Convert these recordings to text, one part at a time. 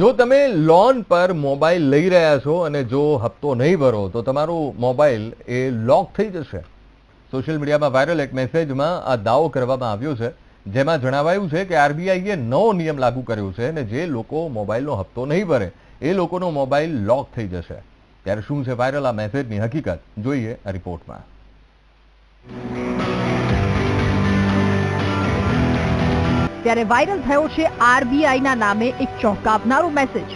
જો તમે લોન પર મોબાઈલ લઈ રહ્યા છો અને જો હપ્તો નહીં ભરો, તો તમારું મોબાઈલ એ લોક થઈ જશે. સોશિયલ મીડિયામાં વાયરલ એક મેસેજમાં આ દાવો કરવામાં આવ્યો છે, જેમાં જણાવાયું છે કે આરબીઆઈએ નવો નિયમ લાગુ કર્યો છે અને જે લોકો મોબાઈલનો હપ્તો નહીં ભરે, એ લોકોનો મોબાઈલ લોક થઈ જશે. ત્યારે શું છે વાયરલ આ મેસેજની હકીકત? જોઈએ આ રિપોર્ટમાં. ત્યારે વાયરલ થયો છે આરબીઆઈના નામે એક ચોંકાવનારો મેસેજ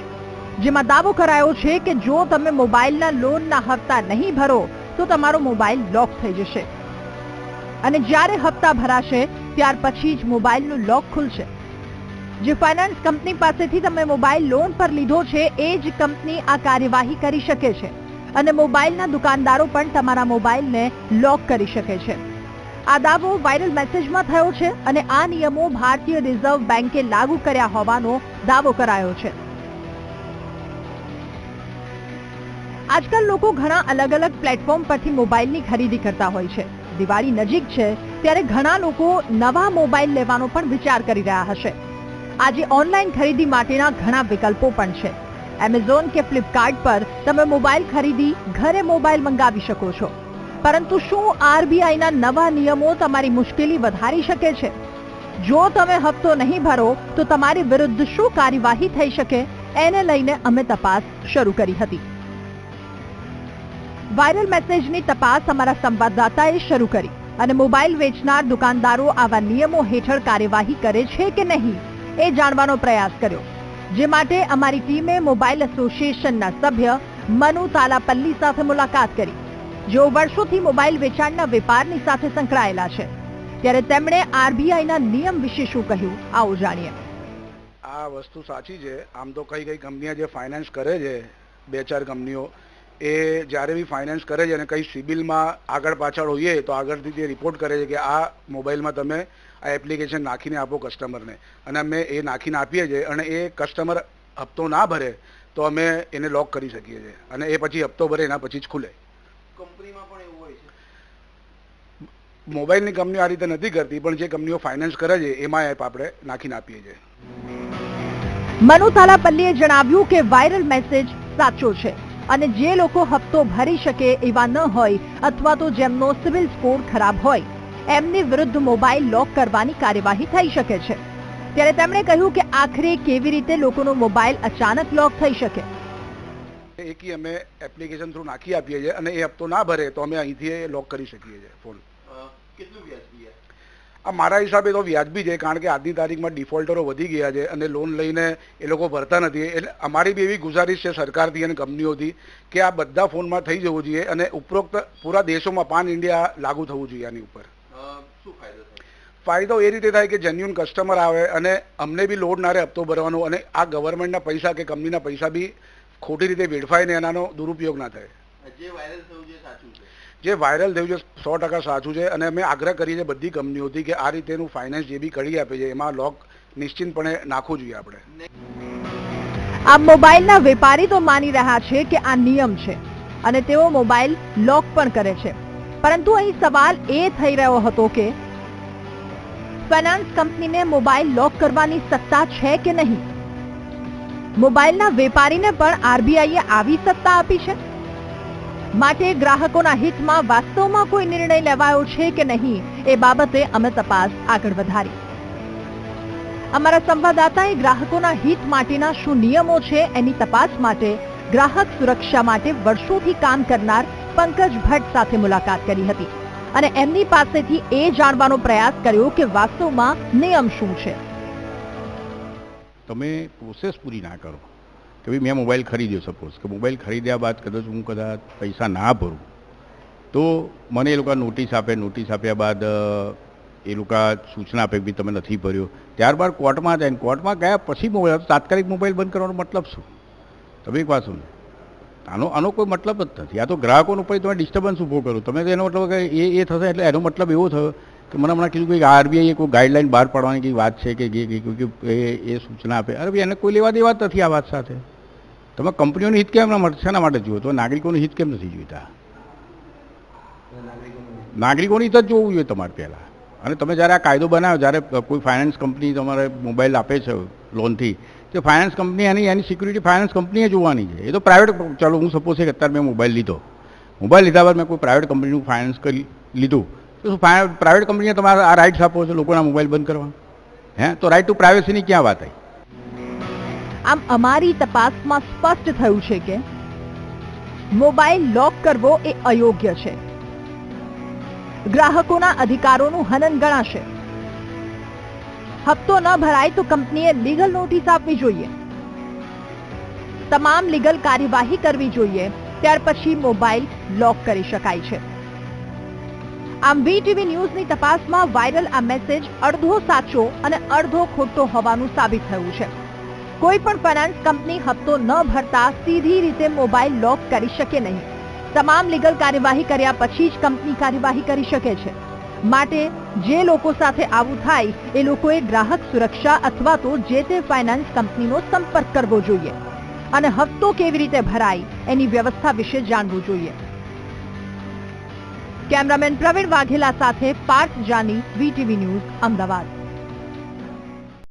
જેમાં દાવો કરાયો છે કે જો તમે મોબાઈલના લોનના હપ્તા નહીં ભરો, તો તમારો મોબાઈલ લોક થઈ જશે. અને જ્યારે હપ્તા ભરાશે, ત્યાર પછી જ મોબાઈલનું લોક ખુલશે. જે ફાઇનાન્સ કંપની પાસેથી તમે મોબાઈલ લોન પર લીધો છે, એ જ કંપની આ કાર્યવાહી કરી શકે છે. અને મોબાઈલના દુકાનદારો પણ તમારા મોબાઈલને લોક કરી શકે છે. આ દાવો વાયરલ મેસેજમાં થયો છે અને આ નિયમો ભારતીય રિઝર્વ બેન્કે લાગુ કર્યા હોવાનો દાવો કરાયો છે. આજકાલ લોકો ઘણા અલગ અલગ પ્લેટફોર્મ પરથી મોબાઈલની ખરીદી કરતા હોય છે. દિવાળી નજીક છે ત્યારે ઘણા લોકો નવા મોબાઈલ લેવાનો પણ વિચાર કરી રહ્યા હશે. આજે ઓનલાઈન ખરીદી માટેના ઘણા વિકલ્પો પણ છે. એમેઝોન કે ફ્લિપકાર્ટ પર તમે મોબાઈલ ખરીદી, ઘરે મોબાઈલ મંગાવી શકો છો. પરંતુ શું આરબીઆઈના નવા નિયમો તમારી મુશ્કેલી વધારી શકે છે? જો તમે હપ્તો નહીં ભરો, તો તમારી વિરુદ્ધ શું કાર્યવાહી થઈ શકે? એને લઈને અમે તપાસ શરૂ કરી હતી. વાયરલ મેસેજની તપાસ અમારા સંવાદદાતાએ શરૂ કરી અને મોબાઈલ વેચનાર દુકાનદારો આવા નિયમો હેઠળ કાર્યવાહી કરે છે કે નહીં, એ જાણવાનો પ્રયાસ કર્યો. જે માટે અમારી ટીમે મોબાઈલ એસોસિએશનના સભ્ય મનુ તાલાપલ્લી સાથે મુલાકાત કરી. જેઓ વર્ષોથી મોબાઈલ વેચાણના વેપારની સાથે સંકળાયેલા છે, ત્યારે તેમણે આરબીઆઈના નિયમ વિશે શું કહ્યું, આવો જાણીએ. આ વસ્તુ સાચી છે. આમ તો કઈ કઈ કંપનીઓ જે ફાઇનાન્સ કરે છે, બે ચાર કંપનીઓ, એ જ્યારે બી ફાઇનાન્સ કરે છે અને કઈ સિબિલમાં આગળ પાછળ હોઈએ તો આગળથી તે રિપોર્ટ કરે છે કે આ મોબાઈલમાં તમે આ એપ્લિકેશન નાખીને આપો કસ્ટમરને અને અમે એ નાખીને આપીએ છીએ અને એ કસ્ટમર હપ્તો ના ભરે તો અમે એને લોક કરી શકીએ છીએ. અને એ પછી હપ્તો ભરે એના પછી જ ખુલે. કંપનીમાં પણ એવું હોય છે? મોબાઈલની કંપનીઓ આ રીતે નથી કરતી પણ જે કંપનીઓ ફાઇનાન્સ કરે છે એમાં એપ આપણે નાખીને આપીએ છીએ. મનુ તાલાપલ્લીએ જણાવ્યું કે વાયરલ મેસેજ સાચો છે અને જે લોકો હપ્તો ભરી શકે એવા ન હોય અથવા તો જેમનો સિવિલ સ્કોર ખરાબ હોય એમની વિરુદ્ધ મોબાઈલ લોક કરવાની કાર્યવાહી થઈ શકે છે. ત્યારે તેમણે કહ્યું કે આખરે કેવી રીતે લોકોનો મોબાઈલ અચાનક લોક થઈ શકે? એકી અમે એપ્લિકેશન થ્રુ નાખી આપીએ છીએ અને એ હપ્તો ના ભરે તો અમે અહીંથી લોક કરી શકીએ છીએ ફોન કેટલું વ્યાજબી આ? મારા હિસાબે તો વ્યાજબી છે કારણ કે આજની તારીખમાં ડિફોલ્ટરો વધી ગયા છે અને લોન લઈને એ લોકો ભરતા નથી. એટલે અમારી બી એવી ગુજારિશ છે સરકારથી અને કંપનીઓથી કે આ બધા ફોનમાં થઈ જવું જોઈએ અને ઉપરોક્ત પૂરા દેશોમાં પાન ઇન્ડિયા લાગુ થવું જોઈએ આની ઉપર. શું ફાયદો ફાયદો એ રીતે થાય કે જેન્યુન કસ્ટમર આવે અને અમને બી લોડ ના રહે હપ્તો ભરવાનો અને આ ગવર્મેન્ટના પૈસા કે કંપનીના પૈસા બી ખોટી રીતે વેડફાય ને એનાનો દુરુપયોગ ના થાય. જે વાયરલ થયું છે સાચું છે? જે વાયરલ થયું છે સો ટકા સાચું છે અને અમે આગ્રહ કરી છે બધી કંપનીઓથી કે આ રીતેનું ફાઇનાન્સ જે બી કરી આપે છે એમાં લોક નિશ્ચિતપણે નાખવું જોઈએ આપણે. આ મોબાઈલના વેપારી તો માની રહ્યા છે કે આ નિયમ છે અને તેઓ મોબાઈલ લોક પણ કરે છે. પરંતુ અહીં સવાલ એ થઈ રહ્યો હતો કે ફાઇનાન્સ કંપનીને મોબાઈલ લોક કરવાની સત્તા છે કે નહીં? મોબાઈલના વેપારીને પણ આરબીઆઈએ આવી સત્તા આપી છે. માટે ગ્રાહકોના હિતમાં વાસ્તવમાં કોઈ નિર્ણય લેવાયો છે કે નહીં, એ બાબતે અમે તપાસ આગળ વધારી. અમારા સંવાદદાતાએ ગ્રાહકોના હિત માટેના શું નિયમો છે એની તપાસ માટે ગ્રાહક સુરક્ષા માટે વર્ષોથી કામ કરનાર પંકજ ભટ્ટ સાથે મુલાકાત કરી હતી. અને એમની પાસેથી એ જાણવાનો પ્રયાસ કર્યો કે વાસ્તવમાં નિયમ શું છે. તમે પ્રોસેસ પૂરી ના કરો. કે ભાઈ મેં મોબાઈલ ખરીદ્યો સપોઝ કે મોબાઈલ ખરીદ્યા બાદ કદાચ હું કદાચ પૈસા ના ભરું. તો મને એ લોકો નોટિસ આપે નોટિસ આપ્યા બાદ એ લોકો સૂચના આપે કે તમે નથી ભર્યો. ત્યારબાદ કોર્ટમાં જાય કોર્ટમાં ગયા પછી મોબાઈલ તાત્કાલિક મોબાઈલ બંધ કરવાનો મતલબ શું? તમે એક વાત સુનો આનો આનો કોઈ મતલબ જ નથી. આ તો ગ્રાહકોનો પછી તમે ડિસ્ટર્બન્સ ઊભો કરો. તમે તો એનો મતલબ કે એ એ થશે એટલે એનો મતલબ એવો થયો કે મને હમણાં કીધું કે આરબીઆઈએ કોઈ ગાઈડલાઈન બહાર પાડવાની કંઈ વાત છે કે એ સૂચના આપે? અરે ભાઈ, એને કોઈ લેવા દેવા નથી આ વાત સાથે. તમે કંપનીઓનું હિત કેમ શેના માટે જુઓ? તો નાગરિકોનું હિત કેમ નથી જોઈતા? નાગરિકોનું હિત જ જોવું જોઈએ તમારે પહેલાં. અને તમે જ્યારે આ કાયદો બનાવ્યો જ્યારે કોઈ ફાઇનાન્સ કંપની તમારે મોબાઈલ આપે છે લોનથી, તો ફાઇનાન્સ કંપની એની એની સિક્યુરિટી ફાઇનાન્સ કંપનીએ જોવાની છે. એ તો પ્રાઇવેટ ચાલો, હું સપોઝ છે કે અત્યારે મેં મોબાઈલ લીધો. મોબાઈલ લીધા બાદ મેં કોઈ પ્રાઇવેટ કંપનીનું ફાઇનાન્સ કરી લીધું. તો પ્રાઇવેટ કંપનીએ તમારે આ રાઇટ્સ આપો છો લોકોના મોબાઈલ બંધ કરવા હે? તો રાઇટ ટુ પ્રાઇવેસીની ક્યાં વાત આવી? આમ અમારી તપાસમાં સ્પષ્ટ થયું છે કે મોબાઈલ લોક કરવો એ અયોગ્ય છે. ગ્રાહકોના અધિકારોનું હનન ગણાશે. હપ્તો ન ભરાય તો કંપનીએ લીગલ નોટિસ આપવી જોઈએ. તમામ લીગલ કાર્યવાહી કરવી જોઈએ. ત્યાર પછી મોબાઈલ લોક કરી શકાય છે. આમ વીટીવી ન્યૂઝની તપાસમાં વાયરલ આ મેસેજ અડધો સાચો અને અડધો ખોટો હોવાનું સાબિત થયું છે. કોઈ પણ ફાઇનાન્સ કંપની હપ્તો ન ભરતા સીધી રીતે મોબાઈલ લોક કરી શકે નહીં. તમામ લીગલ કાર્યવાહી કર્યા પછી જ કંપની કાર્યવાહી કરી શકે છે. માટે જે લોકો સાથે આવું થાય, એ લોકોએ ગ્રાહક સુરક્ષા અથવા તો જે તે ફાઇનાન્સ કંપનીનો સંપર્ક કરવો જોઈએ. અને હપ્તો કેવી રીતે ભરાય, એની વ્યવસ્થા વિશે જાણવું જોઈએ. કેમેરામેન પ્રવીણ વાઘેલા સાથે પાર્થ જાની વીટીવી ન્યૂઝ અમદાવાદ.